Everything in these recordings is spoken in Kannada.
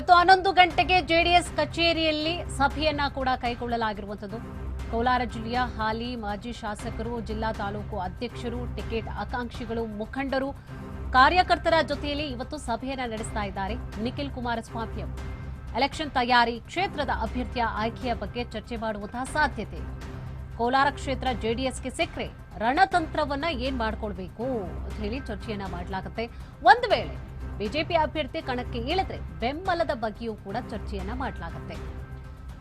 ಇವತ್ತು ಹನ್ನೊಂದು ಗಂಟೆಗೆ ಜೆಡಿಎಸ್ ಕಚೇರಿಯಲ್ಲಿ ಸಭೆಯನ್ನ ಕೂಡ ಕೈಗೊಳ್ಳಲಾಗಿರುವಂಥದ್ದು. ಕೋಲಾರ ಜಿಲ್ಲೆಯ ಹಾಲಿ ಮಾಜಿ ಶಾಸಕರು, ಜಿಲ್ಲಾ ತಾಲೂಕು ಅಧ್ಯಕ್ಷರು, ಟಿಕೆಟ್ ಆಕಾಂಕ್ಷಿಗಳು, ಮುಖಂಡರು, ಕಾರ್ಯಕರ್ತರ ಜೊತೆಯಲ್ಲಿ ಇವತ್ತು ಸಭೆಯನ್ನ ನಡೆಸ್ತಾ ಇದ್ದಾರೆ. ನಿಖಿಲ್ ಕುಮಾರಸ್ವಾಮಿ ಅವರು. ಎಲೆಕ್ಷನ್ ತಯಾರಿ ಕ್ಷೇತ್ರದ ಅಭ್ಯರ್ಥಿಯ ಆಯ್ಕೆಯ ಬಗ್ಗೆ ಚರ್ಚೆ ಮಾಡುವಂತಹ ಸಾಧ್ಯತೆ ಕೋಲಾರ ಕ್ಷೇತ್ರ ಜೆಡಿಎಸ್ಗೆ ಸಿಕ್ಕರೆ ರಣತಂತ್ರವನ್ನ ಏನ್ ಮಾಡ್ಕೊಳ್ಬೇಕು ಅಂತ ಹೇಳಿ ಚರ್ಚೆಯನ್ನ ಮಾಡಲಾಗುತ್ತೆ. ಒಂದು ವೇಳೆ ಬಿಜೆಪಿ ಅಭ್ಯರ್ಥಿ ಕಣಕ್ಕೆ ಇಳಿದ್ರೆ ಬೆಂಬಲದ ಬಗ್ಗೆಯೂ ಕೂಡ ಚರ್ಚೆಯನ್ನ ಮಾಡಲಾಗುತ್ತೆ.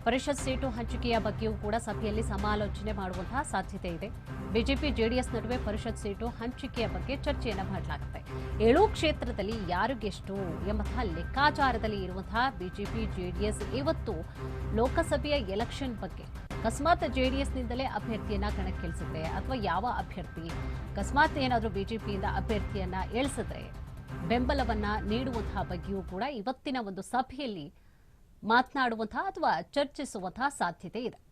ಪರಿಷತ್ ಸೀಟು ಹಂಚಿಕೆಯ ಬಗ್ಗೆಯೂ ಕೂಡ ಸಭೆಯಲ್ಲಿ ಸಮಾಲೋಚನೆ ಮಾಡುವಂತಹ ಸಾಧ್ಯತೆ ಇದೆ. ಬಿಜೆಪಿ, ಜೆಡಿಎಸ್ ನಡುವೆ ಪರಿಷತ್ ಸೀಟು ಹಂಚಿಕೆಯ ಬಗ್ಗೆ ಚರ್ಚೆಯನ್ನ ಮಾಡಲಾಗುತ್ತೆ. ಏಳು ಕ್ಷೇತ್ರದಲ್ಲಿ ಯಾರಿಗೆಷ್ಟು ಎಂಬಂತಹ ಲೆಕ್ಕಾಚಾರದಲ್ಲಿ ಇರುವಂತಹ ಬಿಜೆಪಿ, ಜೆಡಿಎಸ್ ಇವತ್ತು ಲೋಕಸಭೆಯ ಎಲೆಕ್ಷನ್ ಬಗ್ಗೆ ಅಕಸ್ಮಾತ್ ಜೆಡಿಎಸ್ನಿಂದಲೇ ಅಭ್ಯರ್ಥಿಯನ್ನ ಕಣಕ್ಕಿಳಿಸಿದ್ರೆ ಅಥವಾ ಯಾವ ಅಭ್ಯರ್ಥಿ ಅಕಸ್ಮಾತ್ ಏನಾದರೂ ಬಿಜೆಪಿಯಿಂದ ಅಭ್ಯರ್ಥಿಯನ್ನ ಇಳಿಸಿದ್ರೆ ಬೆಂಬಲವನ್ನ ನೀಡುವಂತಹ ಬಗ್ಗೆಯೂ ಕೂಡ ಇವತ್ತಿನ ಒಂದು ಸಭೆಯಲ್ಲಿ ಮಾತನಾಡುವಂತಹ ಅಥವಾ ಚರ್ಚಿಸುವಂತಹ ಸಾಧ್ಯತೆ ಇದೆ.